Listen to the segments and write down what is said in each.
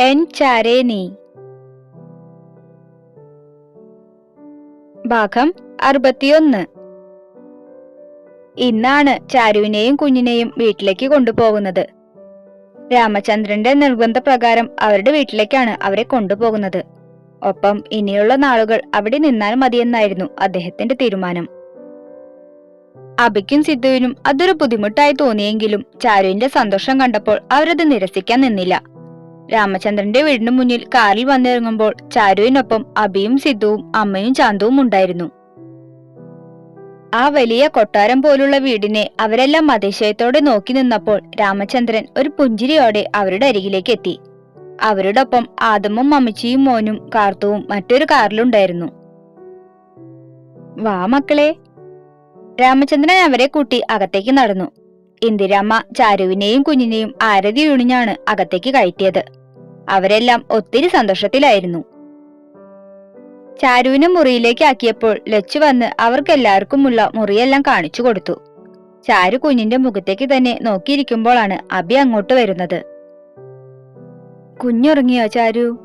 N ചാരേ ഭാഗം അറുപത്തിയൊന്ന്. ഇന്നാണ് ചാരുവിനെയും കുഞ്ഞിനെയും വീട്ടിലേക്ക് കൊണ്ടുപോകുന്നത്. രാമചന്ദ്രന്റെ നിർബന്ധപ്രകാരം അവരുടെ വീട്ടിലേക്കാണ് അവരെ കൊണ്ടുപോകുന്നത്. ഒപ്പം ഇനിയുള്ള നാളുകൾ അവിടെ നിന്നാൽ മതിയെന്നായിരുന്നു അദ്ദേഹത്തിന്റെ തീരുമാനം. അബിക്കും സിദ്ധുവിനും അതൊരു ബുദ്ധിമുട്ടായി തോന്നിയെങ്കിലും ചാരുവിന്റെ സന്തോഷം കണ്ടപ്പോൾ അവരത് നിരസിക്കാൻ നിന്നില്ല. രാമചന്ദ്രന്റെ വീടിന് മുന്നിൽ കാറിൽ വന്നിറങ്ങുമ്പോൾ ചാരുവിനൊപ്പം അബിയും സിദ്ധുവും അമ്മയും ചാന്തവും ഉണ്ടായിരുന്നു. ആ വലിയ കൊട്ടാരം പോലുള്ള വീടിനെ അവരെല്ലാം അതിശയത്തോടെ നോക്കി നിന്നപ്പോൾ രാമചന്ദ്രൻ ഒരു പുഞ്ചിരിയോടെ അവരുടെ അരികിലേക്ക് എത്തി. അവരോടൊപ്പം ആദമും അമ്മച്ചിയും മോനും കാർത്തുവും മറ്റൊരു കാറിലുണ്ടായിരുന്നു. വാ മക്കളെ. രാമചന്ദ്രൻ അവരെ കൂട്ടി അകത്തേക്ക് നടന്നു. ഇന്ദിരാമ്മ ചാരുവിനെയും കുഞ്ഞിനെയും ആരതി യൂണിഞ്ഞാണ് അകത്തേക്ക് കയറ്റിയത്. അവരെല്ലാം ഒത്തിരി സന്തോഷത്തിലായിരുന്നു. ചാരുവിനെ മുറിയിലേക്ക് ആക്കിയപ്പോൾ ലച്ചു വന്ന് അവർക്കെല്ലാവർക്കുമുള്ള മുറിയെല്ലാം കാണിച്ചു കൊടുത്തു. ചാരു കുഞ്ഞിന്റെ മുഖത്തേക്ക് തന്നെ നോക്കിയിരിക്കുമ്പോഴാണ് അബി അങ്ങോട്ട് വരുന്നത്. കുഞ്ഞുറങ്ങിയോ ചാരു?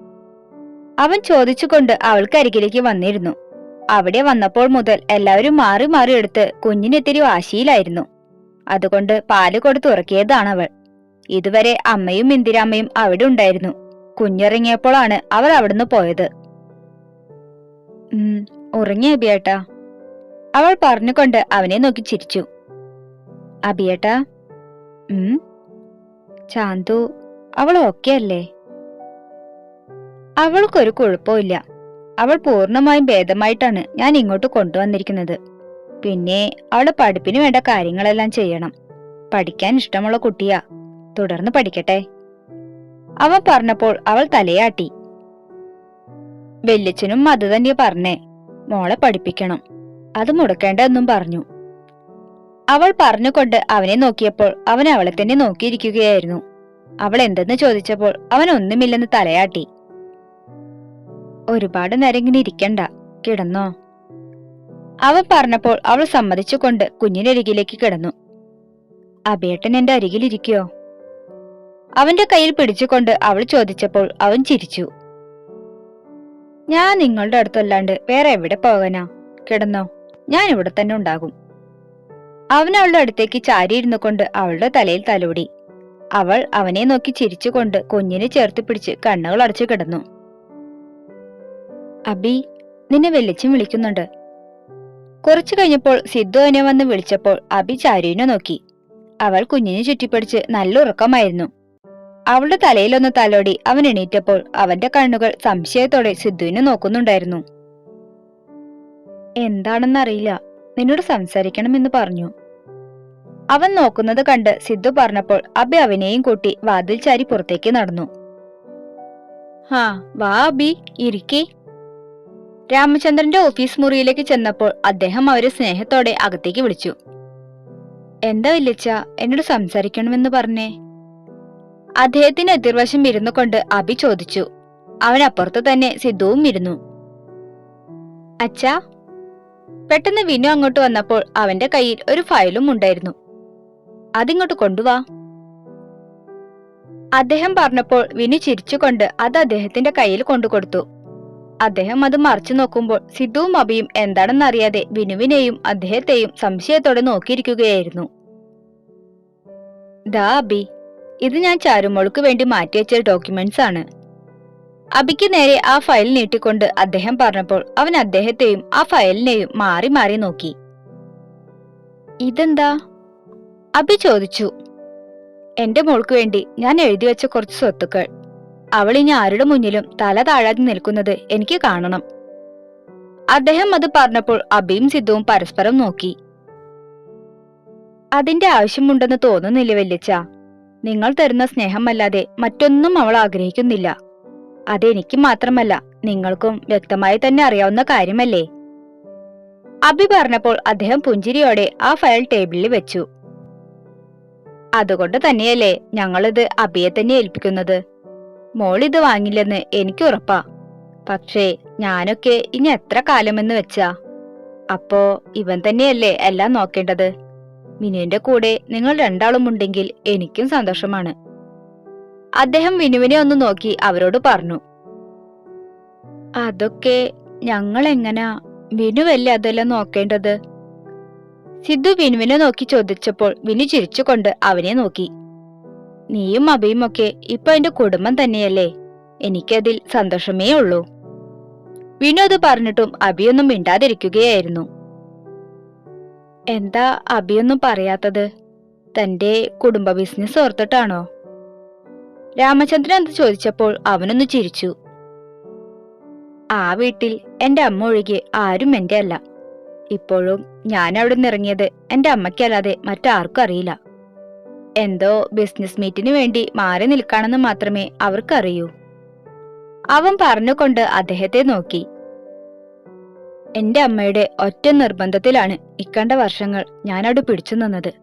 അവൻ ചോദിച്ചുകൊണ്ട് അവൾക്കരികിലേക്ക് വന്നിരുന്നു. അവിടെ വന്നപ്പോൾ മുതൽ എല്ലാവരും മാറി മാറി എടുത്ത് കുഞ്ഞിനെത്തിരി വാശിയിലായിരുന്നു. അതുകൊണ്ട് പാൽ അവൾ ഇതുവരെ അമ്മയും ഇന്ദിരാമ്മയും അവിടെ ഉണ്ടായിരുന്നു. കുഞ്ഞിറങ്ങിയപ്പോഴാണ് അവർ അവിടുന്ന് പോയത്. ഉറങ്ങിയ അബിയേട്ട. അവൾ പറഞ്ഞുകൊണ്ട് അവനെ നോക്കി ചിരിച്ചു. അബിയേട്ട ചാന്തു അവൾ ഓക്കെ അല്ലേ? അവൾക്കൊരു കുഴപ്പമില്ല അവൾ പൂർണമായും ഭേദമായിട്ടാണ് ഞാൻ ഇങ്ങോട്ട് കൊണ്ടുവന്നിരിക്കുന്നത്. പിന്നെ അവളെ പഠിപ്പിന് വേണ്ട കാര്യങ്ങളെല്ലാം ചെയ്യണം. പഠിക്കാൻ ഇഷ്ടമുള്ള കുട്ടിയാ. തുടർന്ന് പഠിക്കട്ടെ. അവൻ പറഞ്ഞപ്പോൾ അവൾ തലയാട്ടി. വെല്ലിച്ചനും അത് തന്നെ പറഞ്ഞേ മോളെ പഠിപ്പിക്കണം. അത് മുടക്കേണ്ട എന്നും പറഞ്ഞു. അവൾ പറഞ്ഞുകൊണ്ട് അവനെ നോക്കിയപ്പോൾ അവൻ അവളെ തന്നെ നോക്കിയിരിക്കുകയായിരുന്നു. അവൾ എന്തെന്ന് ചോദിച്ചപ്പോൾ അവൻ ഒന്നുമില്ലെന്ന് തലയാട്ടി. ഒരുപാട് നേരം ഇങ്ങനെ ഇരിക്കണ്ട. കിടന്നോ. അവൻ പറഞ്ഞപ്പോൾ അവൾ സമ്മതിച്ചുകൊണ്ട് കുഞ്ഞിനരികിലേക്ക് കിടന്നു. അബേട്ടൻ എന്റെ അരികിലിരിക്കോ? അവന്റെ കയ്യിൽ പിടിച്ചുകൊണ്ട് അവൾ ചോദിച്ചപ്പോൾ അവൻ ചിരിച്ചു. ഞാൻ നിങ്ങളുടെ അടുത്തല്ലാണ്ട് വേറെ എവിടെ പോകാനാ? കിടന്നോ. ഞാൻ ഇവിടെ തന്നെ ഉണ്ടാകും. അവൻ അവളുടെ അടുത്തേക്ക് ചാരിയിരുന്നു കൊണ്ട് അവളുടെ തലയിൽ തലോടി. അവൾ അവനെ നോക്കി ചിരിച്ചുകൊണ്ട് കുഞ്ഞിനെ ചേർത്ത് പിടിച്ച് കണ്ണുകൾ അടച്ചു കിടന്നു. അബി നിന്നെ വെല്ലിച്ചും വിളിക്കുന്നുണ്ട്. കുറച്ചു കഴിഞ്ഞപ്പോൾ സിദ്ധു എന്നെ വന്ന് വിളിച്ചപ്പോൾ അബി ചാരുവിനെ നോക്കി. അവൾ കുഞ്ഞിനെ ചുറ്റിപ്പിടിച്ച് നല്ല ഉറക്കമായിരുന്നു. അവളുടെ തലയിലൊന്ന് തലോടി അവൻ എണീറ്റപ്പോൾ അവന്റെ കണ്ണുകൾ സംശയത്തോടെ സിദ്ധുവിനെ നോക്കുന്നുണ്ടായിരുന്നു. എന്താണെന്നറിയില്ല. നിന്നോട് സംസാരിക്കണമെന്ന് പറഞ്ഞു. അവൻ നോക്കുന്നത് കണ്ട് സിദ്ധു പറഞ്ഞപ്പോൾ അബി അവനെയും കൂട്ടി വാതിൽ ചാരി പുറത്തേക്ക് നടന്നു. ഹാ വാ അബി ഇരിക്കേ. രാമചന്ദ്രന്റെ ഓഫീസ് മുറിയിലേക്ക് ചെന്നപ്പോൾ അദ്ദേഹം അവരെ സ്നേഹത്തോടെ അകത്തേക്ക് വിളിച്ചു. എന്താ വല്യച്ച എന്നോട് സംസാരിക്കണമെന്ന് പറഞ്ഞേ? അദ്ദേഹത്തിന് എതിർവശം ഇരുന്നു കൊണ്ട് അബി ചോദിച്ചു. അവൻ അപ്പുറത്ത് തന്നെ സിദ്ധുവും ഇരുന്നു. അച്ഛാ. പെട്ടെന്ന് വിനു അങ്ങോട്ട് വന്നപ്പോൾ അവന്റെ കയ്യിൽ ഒരു ഫയലും ഉണ്ടായിരുന്നു. അതിങ്ങോട്ട് കൊണ്ടുവാ. അദ്ദേഹം പറഞ്ഞപ്പോൾ വിനു ചിരിച്ചുകൊണ്ട് അത് അദ്ദേഹത്തിന്റെ കയ്യിൽ കൊണ്ടുകൊടുത്തു. അദ്ദേഹം അത് മറിച്ചു നോക്കുമ്പോൾ സിദ്ധുവും അബിയും എന്താണെന്നറിയാതെ വിനുവിനെയും അദ്ദേഹത്തെയും സംശയത്തോടെ നോക്കിയിരിക്കുകയായിരുന്നു. ദാ അബി ഇത് ഞാൻ ചാരുമോൾക്ക് വേണ്ടി മാറ്റിവെച്ച ഡോക്യുമെന്റ്സ് ആണ്. അബിക്ക് നേരെ ആ ഫയൽ നീട്ടിക്കൊണ്ട് അദ്ദേഹം പറഞ്ഞപ്പോൾ അവൻ അദ്ദേഹത്തെയും ആ ഫയലിനെയും മാറി മാറി നോക്കി. ഇതെന്താ? അബി ചോദിച്ചു. എന്റെ മോൾക്ക് വേണ്ടി ഞാൻ എഴുതി വെച്ച കുറച്ച് സ്വത്തുക്കൾ. അവൾ ഇനി ആരുടെ മുന്നിലും തല താഴാതെ നിൽക്കുന്നത് എനിക്ക് കാണണം. അദ്ദേഹം അത് പറഞ്ഞപ്പോൾ അബിയും സിദ്ധുവും പരസ്പരം നോക്കി. അതിന്റെ ആവശ്യമുണ്ടെന്ന് തോന്നുന്നില്ല വല്യച്ച നിങ്ങൾ തരുന്ന സ്നേഹമല്ലാതെ മറ്റൊന്നും അവൾ ആഗ്രഹിക്കുന്നില്ല. അതെനിക്ക് മാത്രമല്ല നിങ്ങൾക്കും വ്യക്തമായി തന്നെ അറിയാവുന്ന കാര്യമല്ലേ? അബി പറഞ്ഞപ്പോൾ അദ്ദേഹം പുഞ്ചിരിയോടെ ആ ഫയൽ ടേബിളിൽ വെച്ചു. അതുകൊണ്ട് തന്നെയല്ലേ ഞങ്ങളിത് അബിയെ തന്നെ ഏൽപ്പിക്കുന്നത്? മോൾ ഇത് വാങ്ങില്ലെന്ന് എനിക്ക് ഉറപ്പാ. പക്ഷേ ഞാനൊക്കെ ഇനി എത്ര കാലമെന്ന് വെച്ചാ? അപ്പോ ഇവൻ തന്നെയല്ലേ എല്ലാം നോക്കേണ്ടത്? മിനുവിന്റെ കൂടെ നിങ്ങൾ രണ്ടാളും ഉണ്ടെങ്കിൽ എനിക്കും സന്തോഷമാണ്. അദ്ദേഹം വിനുവിനെ ഒന്ന് നോക്കി അവരോട് പറഞ്ഞു. അതൊക്കെ ഞങ്ങൾ എങ്ങനാ വിനുവല്ലേ അതെല്ലാം നോക്കേണ്ടത്? സിദ്ധു വിനുവിനെ നോക്കി ചോദിച്ചപ്പോൾ വിനു ചിരിച്ചുകൊണ്ട് അവനെ നോക്കി. നീയും അബിയുമൊക്കെ ഇപ്പൊ എന്റെ കുടുംബം തന്നെയല്ലേ? എനിക്കതിൽ സന്തോഷമേ ഉള്ളൂ. വിനോദ് പറഞ്ഞിട്ടും അബിയൊന്നും മിണ്ടാതിരിക്കുകയായിരുന്നു. എന്താ അബിയൊന്നും പറയാത്തത്? തന്റെ കുടുംബ ബിസിനസ് ഓർത്തിട്ടാണോ? രാമചന്ദ്രൻ അത് ചോദിച്ചപ്പോൾ അവനൊന്ന് ചിരിച്ചു. ആ വീട്ടിൽ എന്റെ അമ്മ ഒഴികെ ആരും എന്റെ അല്ല. ഇപ്പോഴും ഞാൻ അവിടെ നിന്നിറങ്ങിയത് എന്റെ അമ്മയ്ക്കല്ലാതെ മറ്റാർക്കും അറിയില്ല. എന്തോ ബിസിനസ് മീറ്റിന് വേണ്ടി മാറി നിൽക്കാണെന്ന് മാത്രമേ അവർക്കറിയൂ. അവൻ പറഞ്ഞുകൊണ്ട് അദ്ദേഹത്തെ നോക്കി. എന്റെ അമ്മയുടെ ഒറ്റ നിർബന്ധത്തിലാണ് ഇക്കണ്ട വർഷങ്ങൾ ഞാൻ അവിടെ പിടിച്ചു നിന്നത്.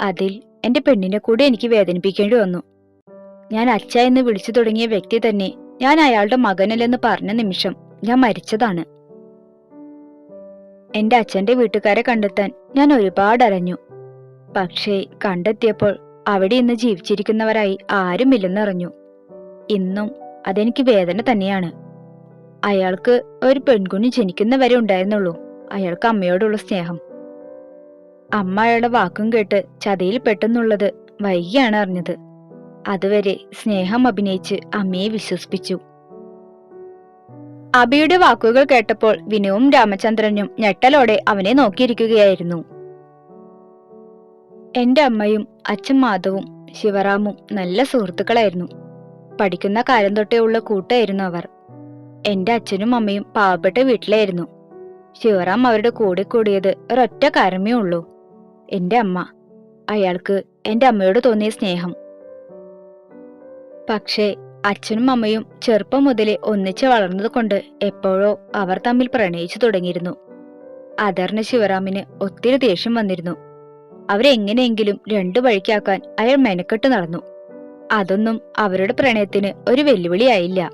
അതിൽ എന്റെ പെണ്ണിനെ കൂടി എനിക്ക് വേദനിപ്പിക്കേണ്ടി വന്നു. ഞാൻ അച്ഛ എന്ന് വിളിച്ചു തുടങ്ങിയ വ്യക്തി തന്നെ ഞാൻ അയാളുടെ മകനല്ലെന്ന് പറഞ്ഞ നിമിഷം ഞാൻ മരിച്ചതാണ്. എന്റെ അച്ഛന്റെ വീട്ടുകാരെ കണ്ടെത്താൻ ഞാൻ ഒരുപാട് അലഞ്ഞു പക്ഷേ കണ്ടെത്തിയപ്പോൾ അവിടെ ഇന്ന് ജീവിച്ചിരിക്കുന്നവരായി ആരുമില്ലെന്നറിഞ്ഞു. ഇന്നും അതെനിക്ക് വേദന തന്നെയാണ്. അയാൾക്ക് ഒരു പെൺകുഞ്ഞ് ജനിക്കുന്നവരെ ഉണ്ടായിരുന്നുള്ളൂ. അയാൾക്ക് അമ്മയോടുള്ള സ്നേഹം. അമ്മ അയാളുടെ വാക്കും കേട്ട് ചതയിൽ പെട്ടെന്നുള്ളത് വൈകിയാണ് അറിഞ്ഞത്. അതുവരെ സ്നേഹം അഭിനയിച്ച് അമ്മയെ വിശ്വസിപ്പിച്ചു. അബിയുടെ വാക്കുകൾ കേട്ടപ്പോൾ വിനുവും രാമചന്ദ്രനും ഞെട്ടലോടെ അവനെ നോക്കിയിരിക്കുകയായിരുന്നു. എന്റെ അമ്മയും അച്ഛൻ മാധവും ശിവറാമും നല്ല സുഹൃത്തുക്കളായിരുന്നു. പഠിക്കുന്ന കാലം തൊട്ടേ ഉള്ള കൂട്ടായിരുന്നു അവർ. എന്റെ അച്ഛനും അമ്മയും പാവപ്പെട്ട വീട്ടിലായിരുന്നു. ശിവറാം അവരുടെ കൂടെ കൂടിയത് ഒരൊറ്റ കാരണമേ ഉള്ളൂ. എന്റെ അമ്മ അയാൾക്ക് എന്റെ അമ്മയോട് തോന്നിയ സ്നേഹം. പക്ഷേ അച്ഛനും അമ്മയും ചെറുപ്പം മുതലേ ഒന്നിച്ച് വളർന്നതുകൊണ്ട് എപ്പോഴോ അവർ തമ്മിൽ പ്രണയിച്ചു തുടങ്ങിയിരുന്നു. അതറിന് ശിവറാമിന് ഒത്തിരി ദേഷ്യം വന്നിരുന്നു. അവരെങ്ങനെയെങ്കിലും രണ്ടു വഴിക്കാക്കാൻ അയാൾ മെനക്കെട്ട് നടന്നു. അതൊന്നും അവരുടെ പ്രണയത്തിന് ഒരു വെല്ലുവിളിയായില്ല.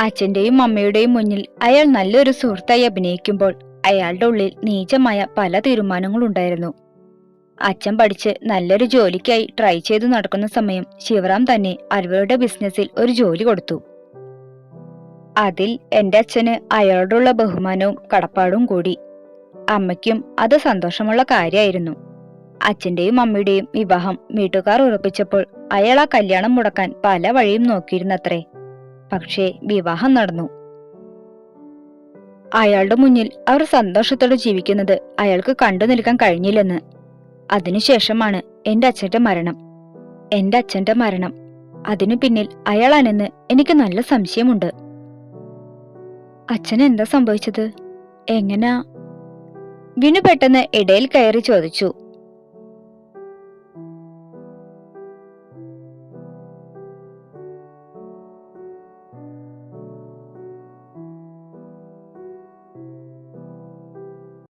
അച്ഛന്റെയും അമ്മയുടെയും മുന്നിൽ അയാൾ നല്ലൊരു സുഹൃത്തായി അഭിനയിക്കുമ്പോൾ അയാളുടെ ഉള്ളിൽ നീചമായ പല തീരുമാനങ്ങളുണ്ടായിരുന്നു. അച്ഛൻ പഠിച്ച് നല്ലൊരു ജോലിക്കായി ട്രൈ ചെയ്തു നടക്കുന്ന സമയം ശിവറാം തന്നെ അവരുടെ ബിസിനസ്സിൽ ഒരു ജോലി കൊടുത്തു. അതിൽ എന്റെ അച്ഛന് അയാളോടുള്ള ബഹുമാനവും കടപ്പാടും കൂടി. അമ്മയ്ക്കും അത് സന്തോഷമുള്ള കാര്യമായിരുന്നു. അച്ഛന്റെയും അമ്മയുടെയും വിവാഹം വീട്ടുകാർ ഉറപ്പിച്ചപ്പോൾ അയാൾ ആ കല്യാണം മുടക്കാൻ പല വഴിയും നോക്കിയിരുന്നത്രേ. പക്ഷേ വിവാഹം നടന്നു. അയാളുടെ മുന്നിൽ അവർ സന്തോഷത്തോടെ ജീവിക്കുന്നത് അയാൾക്ക് കണ്ടു നിൽക്കാൻ കഴിഞ്ഞില്ലെന്ന്. അതിനുശേഷമാണ് എന്റെ അച്ഛന്റെ മരണം. എന്റെ അച്ഛന്റെ മരണം. അതിനു പിന്നിൽ അയാളാണെന്ന് എനിക്ക് നല്ല സംശയമുണ്ട്. അച്ഛൻ എന്താ സംഭവിച്ചത്? എങ്ങനാ വിനു പെട്ടെന്ന് ഇടയിൽ കയറി ചോദിച്ചു.